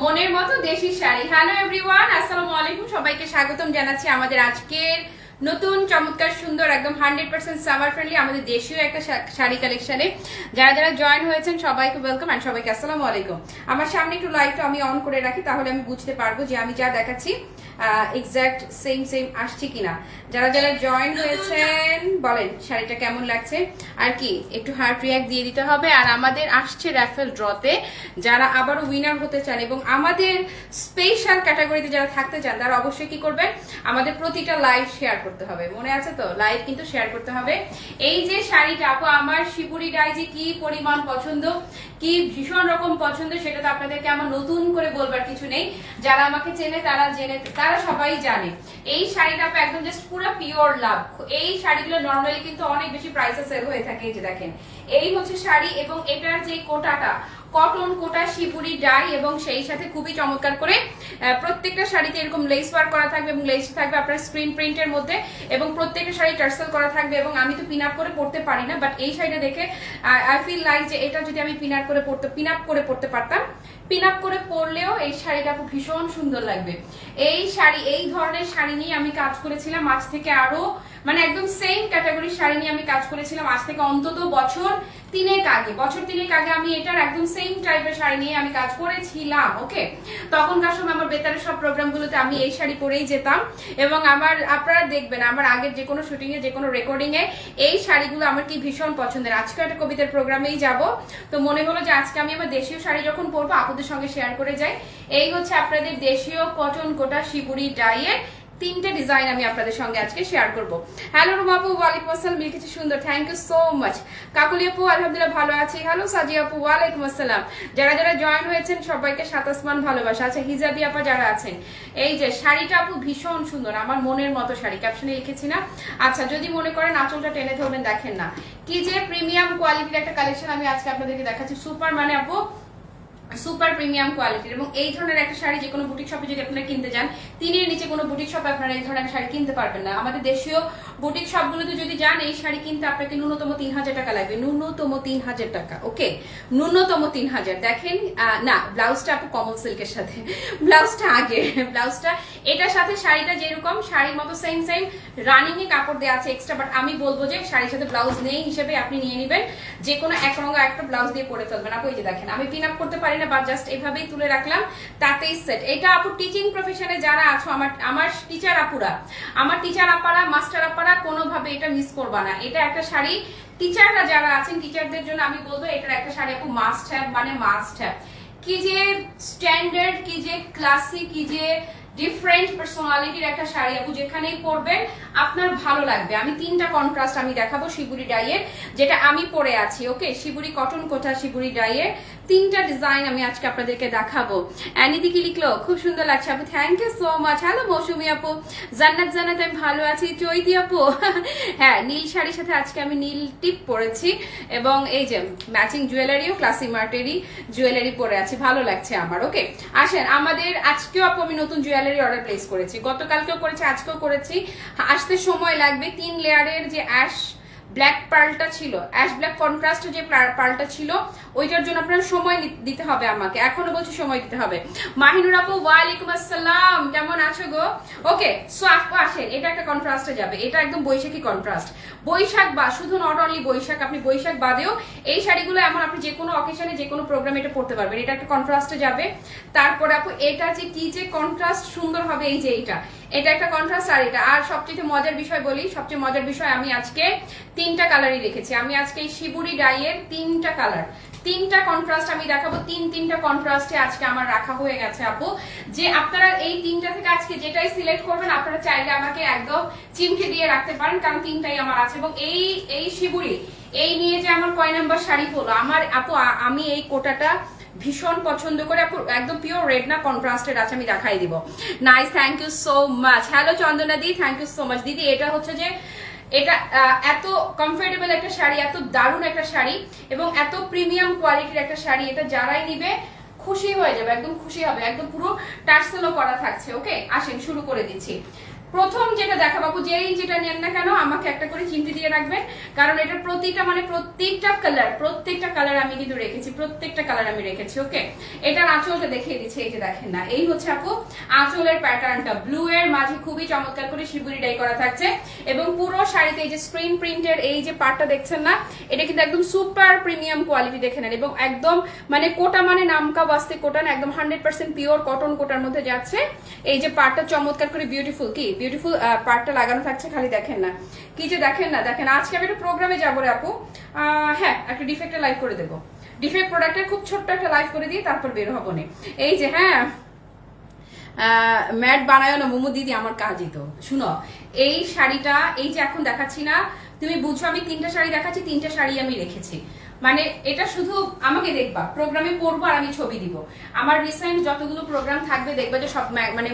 মনের মতো দেশি শাড়ি। হ্যালো এভরিওয়ান আসসালামু আলাইকুম। সবাইকে স্বাগতম জানাচ্ছি আমাদের আজকের নতুন, চমৎকার, সুন্দর, একদম হান্ড্রেড পার্সেন্ট সামার ফ্রেন্ডলি আমাদের দেশীয় একটা শাড়ি কালেকশনে যারা যারা জয়েন হয়েছেন, সবাইকে ওয়েলকাম অ্যান্ড সবাইকে আসসালামু আলাইকুম। আমার সামনে একটু লাইটটা আমি অন করে রাখি, তাহলে আমি বুঝতে পারব যে আমি যা দেখাচ্ছি। এক্সাক্ট সেম সেম আসছে কিনা। যারা যারা জয়েন হয়েছেন, বলেন, শাড়িটা কেমন লাগছে? আর কি, একটু হার্ট রিয়াক্ট দিয়ে দিতে হবে। আর আমাদের আসছে র্যাফেল ড্রতে যারা আবারও উইনার হতে চান এবং আমাদের স্পেশাল ক্যাটাগরিতে যারা থাকতে চান, তারা অবশ্যই কি করবেন? আমাদের প্রতিটা লাইভ শেয়ার করতে হবে। মনে আছে তো? লাইভ কিন্তু শেয়ার করতে হবে। এই যে শাড়িটা, আপু, আমার শিবুরি ডাই যে কি পরিমাণ পছন্দ, কি ভীষণ রকম পছন্দ, সেটা তো আপনাদেরকে আমার নতুন করে বলবার কিছু নেই। যারা আমাকে চেনে, তারা জেনে তারা সবাই জানে। এই শাড়িটা একদম জাস্ট পুরো পিওর লাভ এই শাড়িগুলো নর্মালি কিন্তু অনেক বেশি প্রাইসে সেল হয়ে থাকে যে দেখেন। এই হচ্ছে শাড়ি এবং এটার যে কোটাটা কটন কোটা, শিবুরি ডাই এবং সেই সাথে খুবই চমৎকার করে প্রত্যেকটা শাড়িতে এরকম লেস ওয়ার্ক করা থাকবে এবং লেস থাকবে আপনার স্ক্রিন প্রিন্টের মধ্যে এবং প্রত্যেকটা শাড়ি টার্সেল করা থাকবে এবং আমি তো পিন আপ করে পড়তে পারি না বাট এই শাড়িটা দেখে আই ফিল লাইক যে এটা যদি আমি পিন আপ করে পড়তে পিন আপ করে পড়তে পারতাম পিন আপ করে পরলেও এই শাড়িটা খুব ভীষণ সুন্দর লাগবে। এই শাড়ি, এই ধরনের শাড়ি নিয়ে আমি কাজ করেছিলাম আজ থেকে আরও মানে একদম সেম ক্যাটাগরির শাড়ি নিয়ে আমি কাজ করেছিলাম আজ থেকে অন্তত বছর তিনেক আগে। বছর তিনেক আগে আমি এটার একদম সেম টাইপের শাড়ি নিয়ে আমি কাজ করেছিলাম ওকে তখনকার সময় আমার বেতারের সব প্রোগ্রামগুলোতে আমি এই শাড়ি পরেই যেতাম। এবং আমার, আপনারা দেখবেন, আমার আগের যে কোনো শুটিং এ, যে কোনো রেকর্ডিং এ, এই শাড়িগুলো আমার কি ভীষণ পছন্দের। আজকে একটা কবিতার প্রোগ্রামেই যাব। তো মনে হলো যে আজকে আমি আমার দেশীয় শাড়ি যখন পরবো আপুদের সঙ্গে শেয়ার করে যাই। এই হচ্ছে আপনাদের দেশীয় কটন কোটা শিবুরি ডাইয়ের তিনটে ডিজাইন আমি আপনাদের সঙ্গে আজকে শেয়ার করব। হ্যালো রুমাপু ওয়ালাইকুম আসসালাম। লিখেছি সুন্দর thank you so much Kakuli আপু, আলহামদুলিল্লাহ ভালো আছি। হ্যালো সাজি আপু, ওয়ালাইকুম আসসালাম। যারা যারা জয়েন হয়েছেন, সবাইকে সাতাসমান ভালোবাসা। আচ্ছা হিজাবি আপা যারা আছেন, এই যে শাড়িটা আপু ভীষণ সুন্দর, আমার মনের মতো শাড়ি ক্যাপশনে লিখেছি না। আচ্ছা যদি মনে করেন আঁচলটা টেনে ধরবেন, দেখেন না। কি যে প্রিমিয়াম কোয়ালিটির একটা কালেকশন আমি আজকে আপনাদেরকে দেখাচ্ছি। সুপার মানে আপু সুপার প্রিমিয়াম কোয়ালিটির, এবং এই ধরনের একটা শাড়ি যে কোনো বুটিক শপে যদি আপনারা কিনতে যান, তিনের নিচে কোনো বুটিক শপে আপনারা এই ধরনের শাড়ি কিনতে পারবেন না। আমাদের দেশীয় বুটিক শপগুলোতে যদি যান, এই শাড়ি কিনতে আপনাকে ন্যূনতম তিন হাজার টাকা লাগবে। ন্যূনতম তিন হাজার টাকা, ওকে? ন্যূনতম তিন হাজার। দেখেন না, ব্লাউজটা আপু কমল সিল্কের সাথে। ব্লাউজটা আগে, ব্লাউজটা। এটার সাথে শাড়িটা যেরকম, শাড়ির মতো সেম সেম রানিং এ কাপড় দেওয়া আছে এক্সট্রা বাট আমি বলব যে শাড়ির সাথে ব্লাউজ নেই হিসেবে আপনি নিয়ে নেবেন। যে কোনো এক রঙা একটা ব্লাউজ দিয়ে পরে ফেলবেন। আপু, এই যে দেখেন, আমি পিন আপ করতে পারি না বা জাস্ট এভাবেই তুলে রাখলাম, তাতেই সেট এটা আপু টিচিং প্রফেশনে যারা আছো, আমার আমার টিচার আপুরা, আমার টিচার আপারা মাস্টার আপারা কোনোভাবে এটা মিস করবা না। এটা একটা শাড়ি টিচাররা যারা আছেন টিচারদের জন্য আমি বলব, এটার একটা শাড়ি আপু মাস্ট হ্যাভ মানে মাস্ট হ্যাভ কি যে স্ট্যান্ডার্ড কি যে ক্লাসিক কি যে ডিফারেন্ট পার্সোনালিটির একটা শাড়ি আপু যেখানেই পরবেন, আপনার ভালো লাগবে। আমি তিনটা কন্ট্রাস্ট আমি দেখাবো শিবুরি ডাইয়ের যেটা আমি পরে আছি okay shibori cotton Kota shibori ডাইয়ের তিনটা ডিজাইন আমি আজকে আপনাদেরকে দেখাবো। অ্যানিদি কি লিখলো? খুব সুন্দর লাগছে। আপু thank you so much hello Mousumi আপু। জান্নাত জান্নাত, আমি ভালো আছি। চৈতি আপু। হ্যাঁ নীল শাড়ির সাথে আজকে আমি নীল টিপ পরেছি এবং এই যে ম্যাচিং জুয়েলারিও ক্লাসি মার্টেরই জুয়েলারি পরে আছি। ভালো লাগছে আমার ওকে আসেন, আমাদের আজকেও আপু আমি নতুন জুয়েলারি অর্ডার প্লেস করেছি। গতকালকেও করেছি, আজকেও করেছি। আসতে সময় লাগবে। তিন লেয়ারের যে অ্যাশ ব্ল্যাক পার্লটা ছিল অ্যাশ ব্ল্যাক কন্ট্রাস্ট যে পার্লটা ছিল, ওইটার জন্য আপনার সময় দিতে হবে আমাকে। এখনও বলছি সময় দিতে হবে। মাহিনুর আপু, ওয়ালাইকুম আসসালাম। কেমন আছো গো? ওকে সো আপু আসেন, এটা একটা কন্ট্রাস্টে যাবে। এটা একদম বৈশাখী কন্ট্রাস্ট বৈশাখ বা শুধু নট অনলি বৈশাখ, আপনি বৈশাখ বাদেও এই শাড়িগুলো এমন আপনি যে কোনো অকেশনে যে কোনো প্রোগ্রামে এটা পড়তে পারবেন। এটা একটা কন্ট্রাস্টে যাবে। তারপরে আপু, এটা যে কি যে কন্ট্রাস্ট সুন্দর হবে এই যে এইটা। এটা একটা কন্ট্রাস্ট আর এটা। আর সবচেয়ে মজার বিষয় বলি, সবচেয়ে মজার বিষয় আমি আজকে তিনটা কালারই রেখেছি। আমি আজকে এই শিবুরি ডাইয়ের তিনটা কালার তিনটা কন্ট্রাস্ট আমি দেখাবো, তিন তিনটা কন্ট্রাস্টে আজকে আমার রাখা হয়ে গেছে, আপু। যে আপনারা এই তিনটা থেকে আজকে যেটাই সিলেক্ট করবেন, আপনারা চাইলে আমাকে একদম চিমকে দিয়ে রাখতে পারেন, কারণ তিনটাই আমার আছে। এবং এই এই শিবুরি, এই নিয়ে যে আমার কয় নাম্বার শাড়ি হলো, আমার আপু আমি এই কোটাটা ভীষণ পছন্দ করে। একদম পিওর রেড না কন্ট্রাস্টেড আছে, আমি দেখাই দিব। Nice thank you so much hello Chandana the thank you so much দিদি, এটা হচ্ছে যে, এটা এত কমফোর্টেবল একটা শাড়ি, এত দারুণ একটা শাড়ি এবং এত প্রিমিয়াম কোয়ালিটির একটা শাড়ি, এটা যারাই নিবে, খুশি হয়ে যাবে, একদম খুশি হবে, একদম পুরো টার্সেলও করা থাকছে ওকে আসেন, শুরু করে দিচ্ছি। প্রথম যেটা দেখাবো আপু যেই যেটা নেন না কেন, আমাকে একটা করে চিমটি দিয়ে রাখবেন। কারণ এটা প্রতিটা মানে প্রত্যেকটা কালার প্রত্যেকটা কালার আমি কিন্তু রেখেছি, প্রত্যেকটা কালার আমি রেখেছি ওকে এটার আঁচলটা দেখিয়ে দিচ্ছি, এই যে দেখেন না, এই হচ্ছে আপু, আঁচলের প্যাটার্নটা ব্লু এর মাঝে খুবই চমৎকার করে শিবুরি ডাই করা থাকছে। এবং পুরো শাড়িতে এই যে স্ক্রিন প্রিন্টের এই যে পার্টটা দেখছেন না, এটা কিন্তু একদম সুপার প্রিমিয়াম কোয়ালিটি দেখে নেন। এবং একদম মানে কোটা মানে নামকা বাস্তে কোটা না, একদম হান্ড্রেড পার্সেন্ট পিওর কটন কোটার মধ্যে যাচ্ছে। এই যে পার্টটা চমৎকার করে বিউটিফুল কি? বিউটিফুল পার্টটা লাগানো থাকছে, খালি দেখেন না। কি যে দেখেন না, দেখেন, আজকে আমি একটু প্রোগ্রামে যাব রে আপু। হ্যাঁ একটা ডিফেক্টে লাইভ করে দেবো। ডিফেক্ট প্রোডাক্টের খুব ছোট্ট একটা লাইভ করে দিয়ে তারপর বের হব না। এই যে হ্যাঁ ম্যাট বানায় না, মোমো দিদি আমার কাজই তো। শুনো, এই শাড়িটা, এই যে এখন দেখাচ্ছি না, তুমি বুঝছ আমি তিনটা শাড়ি দেখাচ্ছি, তিনটা শাড়ি আমি রেখেছি। মানে এটা শুধু আমাকে দেখবা প্রোগ্রামে পড়ব আর আমি ছবি দিব। আমার রিসেন্ট যতগুলো প্রোগ্রাম থাকবে, দেখবা যে সব মানে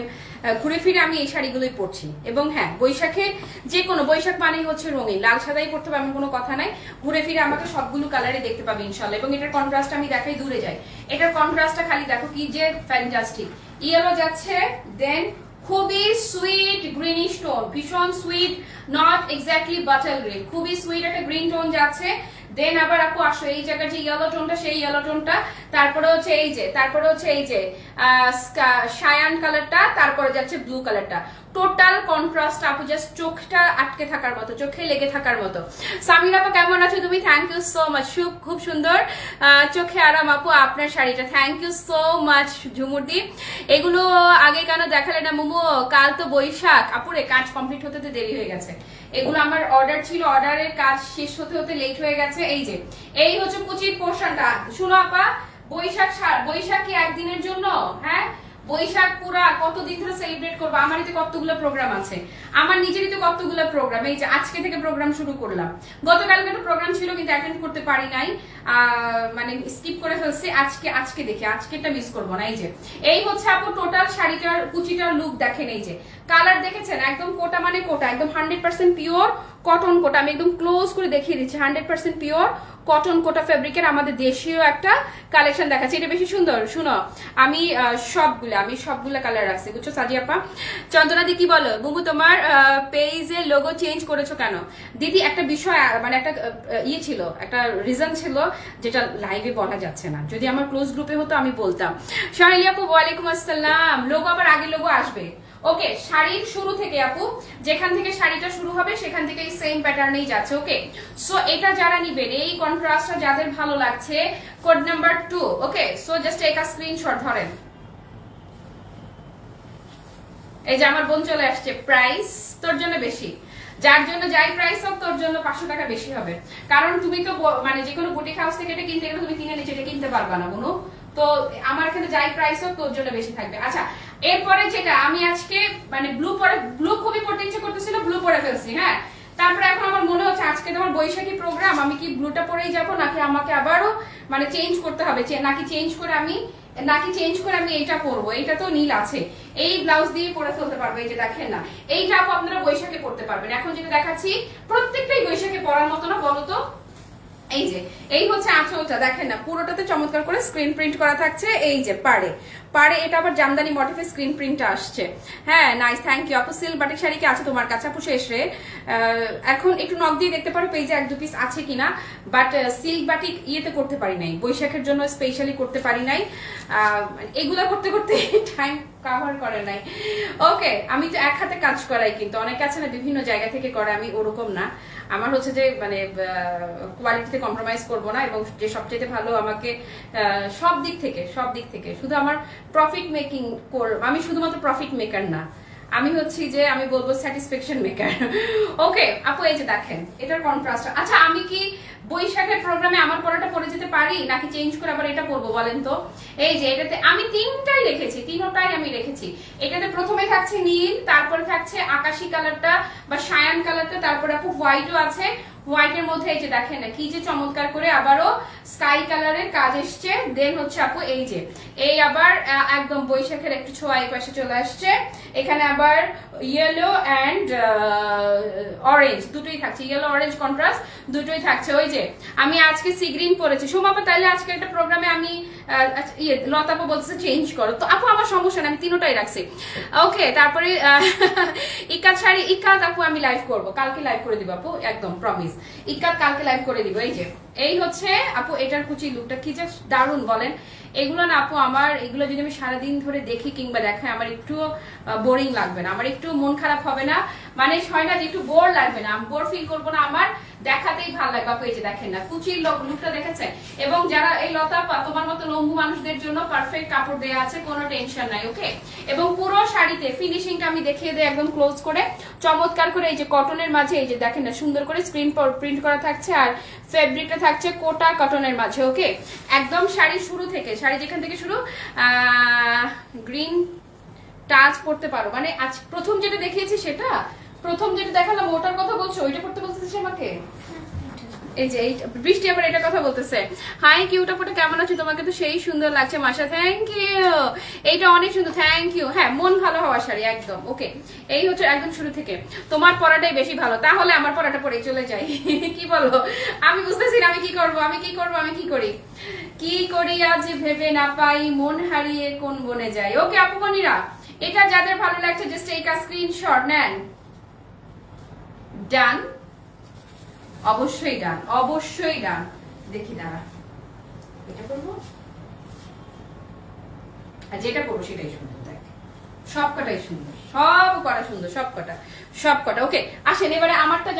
ঘুরে ফিরে আমি এই শাড়িগুলোই পরছি। এবং হ্যাঁ বৈশাখে যে কোনো, বৈশাখ মানেই হচ্ছে রঙিন। লাল সাদাই পড়তে হবে এমন কোনো কথা নাই। ঘুরে ফিরে আমাকে সবগুলো কালারে দেখতে পাবে ইনশাল্লাহ। এবং এটার কন্ট্রাস্ট আমি দেখাই দূরে যাই। এটার কন্ট্রাস্টটা খালি দেখো কি যে ফ্যান্টাস্টিক ইয়েলো যাচ্ছে দেন খুবই সুইট গ্রিনিশ টোন ভীষণ sweet not exactly butter green খুবই সুইট একটা গ্রিন টোন যাচ্ছে দেন আবার আপু আসো, এই জায়গার যে ইয়েলো টোনটা সেই ইয়েলো টোনটা তারপরে হচ্ছে এই যে, তারপরে হচ্ছে এই যে সায়ান কালারটা তারপরে যাচ্ছে ব্লু কালারটা টোটাল কন্ট্রাস্ট আপু জাস্ট চোখটা আটকে থাকার মতো, চোখে লেগে থাকার মতো। সামির আপু, কেমন আছো তুমি? থ্যাংক ইউ সো মাচ খুব খুব সুন্দর। চোখে আরাম আপু, আপনার শাড়িটা। থ্যাংক ইউ সো মাচ ঝুমুরদি। এগুলো আগে কেন দেখালে না, মোমো? কাল তো বৈশাখ। আপুরে, কাজ কমপ্লিট হতে তো দেরি হয়ে গেছে। এগুলো আমার অর্ডার ছিল অর্ডারের কাজ শেষ হতে হতে লেট হয়ে গেছে। এই যে, এই হচ্ছে কুচির পোর্শনটা। শুনো আপা, বৈশাখ বৈশাখ কি একদিনের জন্য? হ্যাঁ? বৈশাখ পুরা কতদিন ধরে সেলিব্রেট করব? আমারই তো কতগুলো প্রোগ্রাম আছে। আমার নিজেরই তো কতগুলো প্রোগ্রাম এই যে, আজকে থেকে প্রোগ্রাম শুরু করলাম। গতকালকে একটা প্রোগ্রাম ছিল, কিন্তু অ্যাটেন্ড করতে পারি নাই। মানে স্কিপ করে ফেলছি আজকে আজকে দেখি আজকেটা মিস করব না, এই যে। এই হচ্ছে আপু টোটাল শাড়িটার, কুচিটার লুক দেখেন এই যে। কালার দেখেছেন? একদম কোটা মানে কোটা, একদম hundred percent pure cotton Kota. আমি একদম ক্লোজ করে দেখিয়ে দিচ্ছি hundred percent pure cotton Kota ফেব্রিকের আমাদের দেশীয় একটা কালেকশন দেখাচ্ছি। এটা বেশি সুন্দর, শুনো, আমি সবগুলা আমি সবগুলা কালার রাখছি, বুঝছ সাজিয়াপা চন্দনাদি কি বলো, বুবু তোমার পেজের লোগো চেঞ্জ করেছ কেন? দিদি একটা বিষয় মানে একটা ইয়ে ছিল, একটা রিজন ছিল যেটা লাইভে বলা যাচ্ছে না। যদি আমার ক্লোজ গ্রুপে হতো, আমি বলতাম সোহেলি আপু, ওয়ালাইকুম আসসালাম। লোগো আবার আগে লোগো আসবে। ওকে শাড়ির শুরু থেকে আপু, যেখান থেকে শাড়িটা শুরু হবে, সেখান থেকে সেম প্যাটার্নেই যাচ্ছে ওকে সো এটা যারা নিবেন, এই কন্ট্রাস্টটা যাদের ভালো লাগছে code number two okay so just a screenshot ধরেন। এই যে আমার বোন চলে আসছে প্রাইস তোর জন্য বেশি। যার জন্য যাই প্রাইস হোক, তোর জন্য পাঁচশো টাকা বেশি হবে। কারণ তুমি তো মানে যে কোনো বুটিক হাউস থেকে এটা কিনতে গেলে তুমি কিনে নিচে এটা কিনতে পারবা না, বুনু। তো আমার এখানে যাই প্রাইস হোক, তোর জন্য বেশি থাকবে। আচ্ছা এরপরে যেটা, আমি আজকে মানে ব্লু পরে ব্লু খুবই পড়তে ইচ্ছে করতেছিল ব্লু পরে ফেলছি হ্যাঁ? তারপরে এখন আমার মনে হচ্ছে আজকে তোমার বৈশাখী প্রোগ্রাম আমি কি ব্লুটা পরেই যাব, নাকি আমাকে আবারও মানে চেঞ্জ করতে হবে? নাকি চেঞ্জ করে আমি নাকি চেঞ্জ করে আমি এইটা পরবো এটা তো নীল আছে। এই ব্লাউজ দিয়ে পরে ফেলতে পারব, এই যে দেখেন না, এইটা আপু আপনারা বৈশাখে পড়তে পারবেন। এখন যেটা দেখাচ্ছি, প্রত্যেকটাই বৈশাখে পরার মতো না, বলো তো। এই যে, এই হচ্ছে আঁচলটা, দেখেন না, পুরোটাতে চমৎকার করে স্ক্রিন প্রিন্ট করা থাকছে, এই যে, পাড়ে। পাড়ে এটা আবার জামদানি মোটিফে স্ক্রিন প্রিন্টটা আসছে। হ্যাঁ নাইস থ্যাংক ইউ আপু সিল্ক বাটিক শাড়ি কি আছে তোমার কাছে? আপু, শেষ রে। এখন একটু নক দিয়ে দেখতে পারো পেজে এক, দু পিস আছে কিনা। বাট সিল্ক বাটিক ইয়েতে করতে পারি নাই। বৈশাখের জন্য স্পেশালি করতে পারি নাই। এগুলা করতে করতে টাইম কাভার করে নাই। ওকে, আমি তো এক হাতে কাজ করাই কিন্তু। অনেকে আছে না, বিভিন্ন জায়গা থেকে করে, আমি ওরকম না। আমার হচ্ছে যে মানে কোয়ালিটিতে কম্প্রোমাইজ করব না এবং যে সবচেয়ে ভালো আমাকে সব দিক থেকে, সব দিক থেকে। শুধু আমার প্রফিট মেকিং করব আমি শুধুমাত্র প্রফিট মেকার না। আমি হচ্ছি যে, আমি বলব স্যাটিসফ্যাকশন মেকার ওকে আপু, এই যে দেখেন, এটার কন্ট্রাস্ট আচ্ছা আমি কি বৈশাখের প্রোগ্রামে আমার পড়াটা পড়ে যেতে পারি, নাকি চেঞ্জ করে আবার এটা পরবো বলেন তো? এই যে, এটাতে আমি তিনটাই রেখেছি, তিনটাই আমি রেখেছি। এটাতে প্রথমে থাকছে নীল, তারপরে থাকছে আকাশি কালারটা বা সায়ান কালারটা তারপরে আপু হোয়াইটও আছে। হোয়াইটের মধ্যে এই যে দেখেন না, কি যে চমৎকার করে আবারও স্কাই কালারের কাজ এসছে। দেন হচ্ছে আপু এই যে, এই আবার একদম বৈশাখের একটু ছোঁয়া এই পাশে চলে আসছে। এখানে আবার ইয়েলো অ্যান্ড অরেঞ্জ দুটোই থাকছে। ইয়েলো অরেঞ্জ কন্ট্রাস্ট দুটোই থাকছে। ওই যে, আমি আজকে সি গ্রিন পরেছি। সোমাপা তাইলে আজকে একটা প্রোগ্রামে আমি ইয়ে লতাপা বলতেছে চেঞ্জ করো। তো আপু, আমার সমস্যা নেই, আমি তিনোটাই রাখছি। ওকে তারপরে ইকাত শাড়ি ইকাত আপু, আমি লাইভ করব। কালকে লাইভ করে দিব আপু, একদম প্রমিস ইকাত কালকে লাইভ করে দিব, এই যে। এই হচ্ছে, আপু, এটার কুচি লুকটা কি যে দারুণ, বলেন। এগুলো না, আপু, আমার, এগুলো যদি আমি সারাদিন ধরে দেখি কিংবা দেখাই, আমার একটু বোরিং লাগবে না। আমার একটু মন খারাপ হবে না। মানে হয় না যে, একটু বোর লাগবে না। আমি বোর ফিল করব না, আমার দেখাতেই ভালো লাগবে আপু এই যে দেখেন না, কুচির লুকটা দেখেছেন? এবং যারা এই লতা তোমার মতো লম্বু মানুষদের জন্য পারফেক্ট কাপড় দেয়া আছে, কোনো টেনশন নাই ওকে এবং পুরো শাড়িতে ফিনিশিংটা আমি দেখিয়ে দিই একদম ক্লোজ করে। চমৎকার করে এই যে কটনের মাঝে, এই যে দেখেন না, সুন্দর করে স্ক্রিন প্রিন্ট করা থাকছে আর ফেব্রিকটা থাকছে কোটা কটনের মাঝে ওকে একদম শাড়ি শুরু থেকে, শাড়ি যেখান থেকে শুরু গ্রিন টাচ পড়তে পারো। মানে আজ প্রথম যেটা দেখিয়েছি সেটা প্রথম যেটা দেখালাম, ওটার কথা বলছো, ওইটা পড়তে বলতেছিস আমাকে? এই যে বৃষ্টি আবার এটা কথা বলতেছে। হাই কিউটা পরে কেমন আছো? তোমাকে তো সেই সুন্দর লাগছে মাসা থ্যাংক ইউ এইটা অনেক সুন্দর থ্যাংক ইউ হ্যাঁ মন ভালো হওয়া শাড়ি, একদম ওকে এই হচ্ছে একদম শুরু থেকে। তোমার পড়াটাই বেশি ভালো। তাহলে আমার পড়াটা পরে চলে যাই। কি বলো? আমি বুঝতেছি না আমি কি করব, আমি কি করব, আমি কি করি? কি করি আজ ভেবে না পাই, মন হারিয়ে কোন বনে যাই? ওকে আপু এটা যাদের ভালো লাগছে জাস্ট এই স্ক্রিনশট নেন। ডান। অবশ্যই ডান অবশ্যই ডান। দেখি, দাঁড়া। এটা করব? আর যেটা করব সেটাই সুন্দর সব কটা ওকে, আসেন, এবারে আমারটা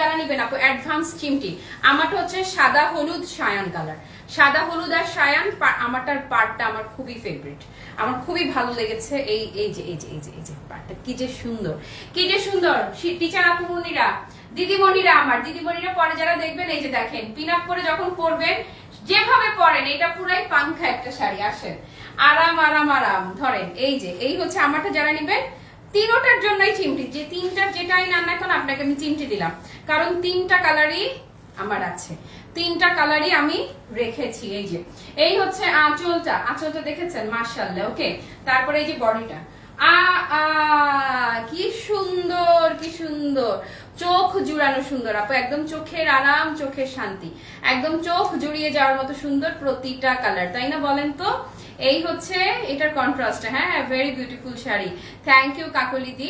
আমারটা হচ্ছে সাদা, হলুদ সায়ান কালার সাদা, হলুদ আর সায়ান আমারটার পার্টটা আমার খুবই ফেভারিট আমার খুবই ভালো লেগেছে এই এই যে এই যে এই যে এই যে পার্টটা কি যে সুন্দর, কি যে সুন্দর। টিচার আপু, মনিরা দিদিমণিরা আমার, দিদিমণিরা পরে যারা দেখবেন, এই যে দেখেন পিন আপ করে যখন পরবেন, যেভাবে পরেন, এটা পুরাই পাংখা একটা শাড়ি, আসেন। আরাম আরাম আরাম, ধরেন, এই যে, এই হচ্ছে আমারটা যারা নেবেন, তিনোটার জন্যই চিমটি, যে তিনটার যেটাই না এখন আপনাকে আমি চিমটি দিলাম। কারণ তিনটা কালারই আমার আছে। তিনটা কালারই আমি রেখেছি, এই যে। এই হচ্ছে আঁচলটা আঁচলটা দেখেছেন? মার্শাল্লাহ ওকে? তারপরে এই যে বডিটা। আ, কি সুন্দর কি সুন্দর। চোখ জুড়ানো সুন্দর। আপু, একদম চোখের আরাম, চোখের শান্তি। একদম চোখ জুড়িয়ে যাওয়ার মতো সুন্দর প্রতিটা কালার তাই না বলেন তো? এই হচ্ছে এটার কন্ট্রাস্ট হ্যাঁ very beautiful sari. Thank you কাকলিদি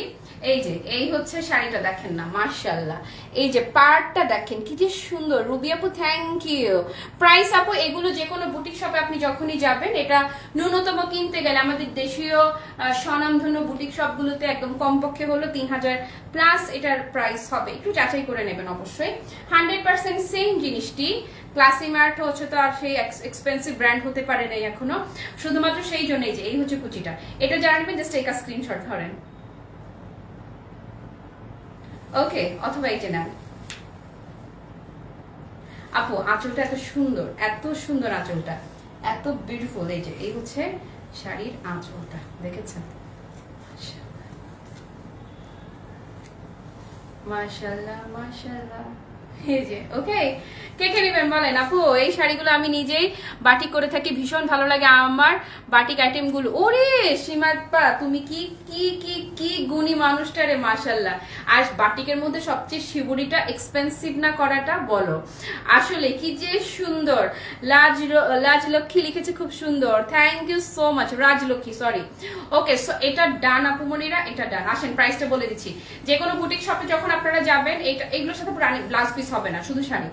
এই যে, এই হচ্ছে শাড়িটা, দেখেন না মার্শাল্লাহ এই যে পার্টটা দেখেন, কি যে সুন্দর। রুবি আপু থ্যাংক ইউ প্রাইস আপু, এগুলো যে কোনো বুটিক শপে আপনি যখনই যাবেন, এটা ন্যূনতম কিনতে গেলে আমাদের দেশীয় স্বনামধন্য বুটিক শপগুলোতে একদম কমপক্ষে হলো তিন হাজার প্লাস এটার প্রাইস হবে। একটু যাচাই করে নেবেন অবশ্যই। হান্ড্রেড পার্সেন্ট সেম জিনিসটি। ক্লাসি মার্ট হচ্ছে তো আর সেই এক্সপেন্সিভ ব্র্যান্ড হতে পারে নাই এখনও। শুধুমাত্র সেই জন্যই যে, এই হচ্ছে কুচিটা। এটা জানবেন জাস্ট এই স্ক্রিনশট ধরেন। ওকে, অথবা এটা নেন। আপু, আঁচলটা এত সুন্দর এত সুন্দর আঁচলটা, এত বিউটিফুল এই যে, এই হচ্ছে শাড়ির আঁচলটা, দেখেছেন? মাশাল্লাহ মাশাল্লাহ এই কে কে নেবেন বলেন? আপু, এই শাড়িগুলো আমি নিজেই বাটিক করে থাকি, ভীষণ ভালো লাগে আমার বাটিক আইটেমগুলো ওরে তুমি কি কি কি কি গুণী মানুষটা রে আর বাটিকের মধ্যে সবচেয়ে এক্সপেন্সিভ না করাটা, বলো। আসলে কি যে সুন্দর। লাজ লাজলক্ষ্মী লিখেছে খুব সুন্দর। Thank you so much Rajlakshmi sorry okay এটা ডান আপুমনিরা এটা ডান। আসেন প্রাইসটা বলে দিচ্ছি। যে কোনো বুটিক শপে যখন আপনারা যাবেন, এটা, এগুলোর সাথে পিস হবে না, শুধু শাড়ি।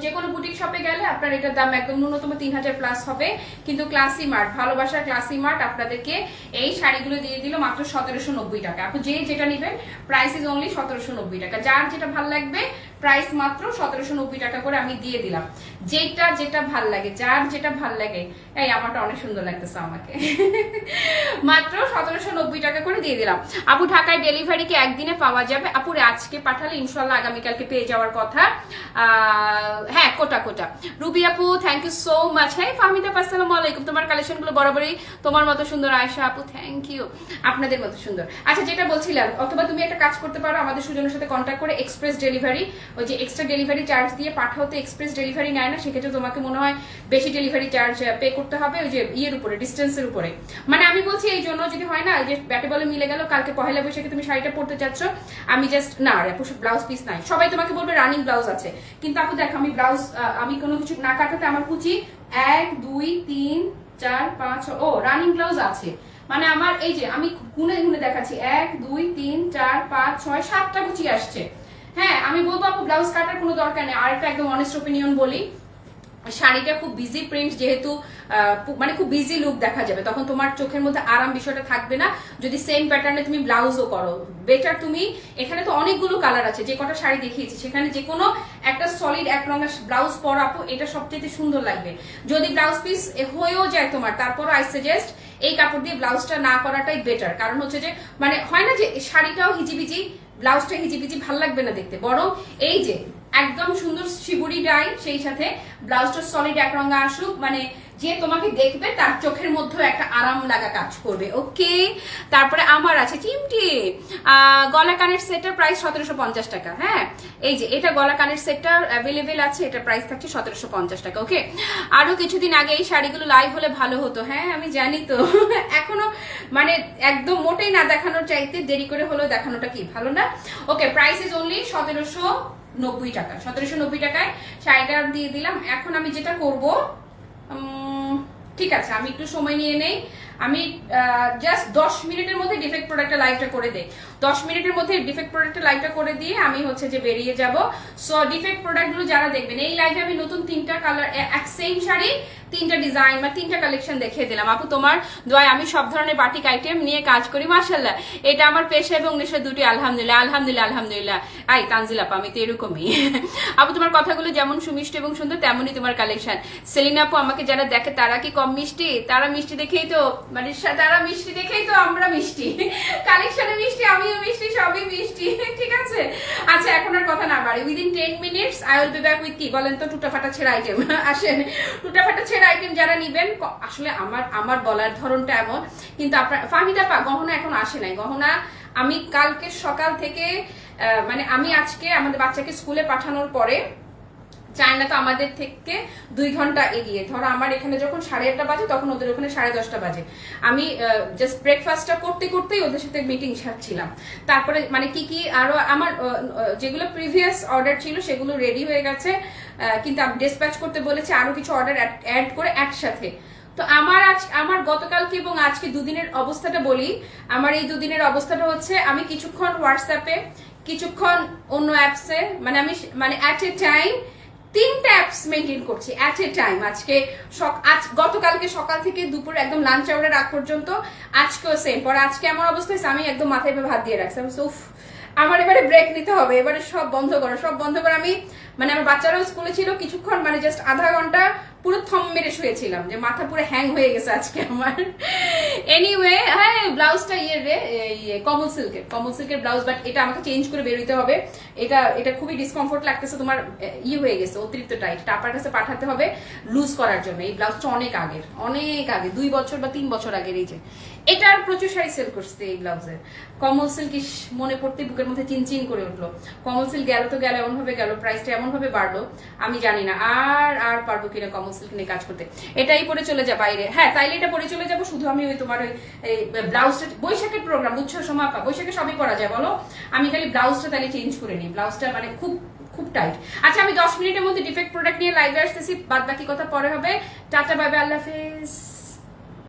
যে- কোনো বুটিক শপে গেলে আপনার এটার দাম একদম ন্যূনতম তিন হাজার প্লাস হবে। কিন্তু ক্লাসি মার্ট ভালোবাসার ক্লাসি মার্ট আপনাদেরকে এই শাড়িগুলো দিয়ে দিল মাত্র সতেরোশো নব্বই টাকা। আপনি যে যেটা নেবেন প্রাইস ইজ অনলি সতেরোশো নব্বই টাকা। যার যেটা ভালো লাগবে প্রাইস মাত্র সতেরোশো নব্বই টাকা করে আমি দিয়ে দিলাম। যেটা যেটা ভালো লাগে, যার যেটা ভালো লাগে, এই আমারটা অনেক সুন্দর লাগতেছে আমাকে। মাত্র সতেরোশো নব্বই টাকা করে দিয়ে দিলাম। আপু, ঢাকায় ডেলিভারি কি একদিনে পাওয়া যাবে? আপুরে আজকে পাঠালে ইনশাল্লাহ আগামীকালকে পেয়ে যাওয়ার কথা। হ্যাঁ কোটা কোটা। রুবি আপু থ্যাংক ইউ সো মাচ হ্যাঁ ফাহমিদা আসসালামু আলাইকুম। তোমার কালেকশনগুলো বরাবরই তোমার মতো সুন্দর। আয়সা আপু থ্যাংক ইউ আপনাদের মতো সুন্দর। আচ্ছা যেটা বলছিলাম, অথবা তুমি একটা কাজ করতে পারো আমাদের সুজনের সাথে কন্ট্যাক্ট করে এক্সপ্রেস ডেলিভারি ওই যে এক্সট্রা ডেলিভারি চার্জ দিয়ে পাঠাও তো এক্সপ্রেস ডেলিভারি নেয় না, সেক্ষেত্রে তোমাকে মনে হয় বেশি ডেলিভারি চার্জ পে করতে হবে ওই যে ইয়ের উপরে ডিস্টেন্সের উপরে। মানে আমি বলছি এই জন্য যদি হয় না যে ব্যাটে বলে মিলে গেল, কালকে পহেলা বৈশাখে তুমি শাড়িটা পরতে চাচ্ছ, আমি জাস্ট না রে ব্লাউজ পিস নাই। সবাই তোমাকে বলবে রানিং ব্লাউজ আছে। কিন্তু আপু দেখো, আমি ব্লাউজ আমি কোনো কিছু না কাটাতে আমার কুচি এক, দুই, তিন, চার, পাঁচ ও রানিং ব্লাউজ আছে। মানে আমার এই যে, আমি গুনে গুনে দেখাচ্ছি। এক, দুই, তিন, চার, পাঁচ, ছয়, সাতটা কুচি আসছে। হ্যাঁ আমি বলব আপু ব্লাউজ কাটার কোনো দরকার নেই। আরেকটা একদম অনেস্ট ওপিনিয়ন বলি। শাড়িটা খুব বিজি প্রিন্ট যেহেতু মানে খুব বিজি লুক দেখা যাবে। তখন তোমার চোখের মধ্যে আরাম বিষয়টা থাকবে না। যদি সেম প্যাটার্নে তুমি ব্লাউজও করো বেটার তুমি, এখানে তো অনেকগুলো কালার আছে। যে কটা শাড়ি দেখিয়েছি, সেখানে যে কোনো একটা সলিড এক রঙের ব্লাউজ পরাপো এটা সবচেয়ে সুন্দর লাগবে। যদি ব্লাউজ পিস হয়েও যায় তোমার তারপর আই সাজেস্ট এই কাপড় দিয়ে ব্লাউজটা না করাটাই বেটার কারণ হচ্ছে যে মানে হয় না যে শাড়িটাও হিজিবিজি ব্লাউজটা হিজিবিজি, ভালো লাগবে না দেখতে। বরং এই যে একদম সুন্দর শিবুরি ডাই, সেই সাথে ব্লাউজটা সলিড এক রঙা আসুক মানে যে তোমাকে দেখবে তার চোখের মধ্যে একটা আরাম লাগা কাজ করবে, ওকে? তারপরে আমার আছে, চিমটি গলা কানের সেটটার প্রাইস সতেরোশো পঞ্চাশ টাকা হ্যাঁ? এই যে, এটা গলা কানের সেটটা অ্যাভেলেবেল আছে, এটা প্রাইস থাকছে সতেরোশো পঞ্চাশ টাকা, ওকে? আরও কিছুদিন আগে এই শাড়িগুলো লাইভ হলে ভালো হতো হ্যাঁ? আমি জানি তো, এখনও মানে একদম মোটেই না দেখানোর চাইতে দেরি করে হলেও দেখানোটা কি, ভালো না? ওকে প্রাইস ইজ অনলি সতেরোশো নব্বই টাকা। সতেরোশো নব্বই টাকায় শাড়িটা দিয়ে দিলাম। এখন আমি যেটা করব ঠিক আছে, আমি একটু সময় নিয়ে নেই। আমি জাস্ট দশ মিনিটের মধ্যে ডিফেক্ট প্রোডাক্টের লাইভটা করে দেই। দশ মিনিটের মধ্যে ডিফেক্ট প্রোডাক্টের লাইভটা করে দিয়ে আমি হচ্ছে যে বেরিয়ে যাব। সো ডিফেক্ট প্রোডাক্টগুলো যারা দেখবেন, এই লাইভে আমি নতুন তিনটা কালার এক সেম শাড়ি তিনটা ডিজাইন বা তিনটা কালেকশন দেখিয়ে দিলাম। আপু, তোমার দোয়ায় আমি সব ধরনের বাটিক আইটেম নিয়ে কাজ করি মাসাল্লাহ এটা আমার পেশা এবং নেশা দুটি, আলহামদুলিল্লাহ আলহামদুলিল্লাহ আলহামদুলিল্লাহ। আই তানজিল আপা, আমি তো এরকমই। আপু, তোমার কথাগুলো যেমন সুমিষ্ট এবং সুন্দর, তেমনই তোমার কালেকশন সেলিনা আপু, আমাকে যারা দেখে তারা কি কম মিষ্টি? তারা মিষ্টি দেখেই তো মানে তারা মিষ্টি দেখেই তো আমরা মিষ্টি। কালেকশনে মিষ্টি, আমিও মিষ্টি, সবই মিষ্টি। ঠিক আছে? আচ্ছা এখন আর কথা না বাড়ি। Within ten minutes I will be back with কি? বলেন তো টুটা ফাটা ছেঁড়া আইটেম আসেন। টুটা ফাটা আইটেম যারা নিবেন আসলে আমার আমার বলার ধরনটা এমন, কিন্তু আপনার ফাহিদা পা, গহনা এখন আসে নাই। গহনা আমি কালকে সকাল থেকে মানে আমি আজকে আমাদের বাচ্চাকে স্কুলে পাঠানোর পরে চায়না তো আমাদের থেকে দুই ঘণ্টা এগিয়ে। ধরো আমার এখানে যখন সাড়ে আটটা বাজে, তখন ওদের ওখানে সাড়ে দশটা বাজে। আমি জাস্ট ব্রেকফাস্টটা করতে করতেই ওদের সাথে মিটিং সারছিলাম। তারপরে মানে কি কি আরও আমার যেগুলো প্রিভিয়াস অর্ডার ছিল সেগুলো রেডি হয়ে গেছে। কিন্তু আমি ডিসপ্যাচ করতে বলেছি আরও কিছু অর্ডার অ্যাড করে একসাথে। তো আমার আজ, আমার গতকালকে এবং আজকে দুদিনের অবস্থাটা বলি। আমার এই দুদিনের অবস্থাটা হচ্ছে আমি কিছুক্ষণ হোয়াটসঅ্যাপে কিছুক্ষণ অন্য অ্যাপসে মানে আমি মানে অ্যাট এ টাইম তিনটা অ্যাপস মেনটেন করছি অ্যাট এ টাইম আজকে আজ গতকালকে সকাল থেকে দুপুর একদম লাঞ্চ আওয়ারের আগ পর্যন্ত আজকেও সেম পরে আজকে আমার অবস্থা হয়েছে আমি একদম মাথায় ভাত দিয়ে রাখছি। আমি উফ, আমার এবারে ব্রেক নিতে হবে। এবারে সব বন্ধ করো। সব বন্ধ করে আমি মানে আমার বাচ্চারাও স্কুলে ছিল, কিছুক্ষণ মানে জাস্ট আধা ঘণ্টা পুরো থম মেরে শুয়েছিলাম, যে মাথা পুরো হ্যাং হয়ে গেছে আজকে আমার। এনিওয়ে হ্যাঁ ব্লাউজটা ইয়ে রে কমল সিল্কের কমল সিল্কের ব্লাউজ বাট এটা আমাকে চেঞ্জ করে বেরোতে হবে। এটা এটা খুবই ডিসকমফোর্ট লাগতেছে, তোমার ইয়ে হয়ে গেছে, অতিরিক্ত টাইট টাপার কাছে পাঠাতে হবে লুজ করার জন্য। এই ব্লাউজটা অনেক আগের, অনেক আগে, দুই বছর বা তিন বছর আগের এই যে। এটার প্রচুর শাড়ি সেল করছে এই ব্লাউজের। কমল সিল্ক মনে পড়তে বুকের মধ্যে চিনচিন করে উঠল। কমল সিল্ক গেল তো গেল এমন ভাবে গেল প্রাইসটা এমন ভাবে বাড়লো, আমি জানি না, আর আর পারব কিনা কমল সিল্ক নিয়ে কাজ করতে। এটাই পরে চলে যা বাইরে। হ্যাঁ তাইলে এটা পরে চলে যাব, শুধু আমি ওই তোমার ওই ব্লাউজটা, বৈশাখের প্রোগ্রাম বুঝছ সমাপা, বৈশাখে সবই করা যায়, বলো? আমি খালি ব্লাউজটা তাহলে চেঞ্জ করে নিই। ব্লাউজটা মানে খুব খুব টাইট আচ্ছা আমি দশ মিনিটের মধ্যে ডিফেক্ট প্রোডাক্ট নিয়ে লাইভে আসতেছি বাদ বাকি কথা পরে হবে। টাটা বাই আল্লাহ হাফেজ।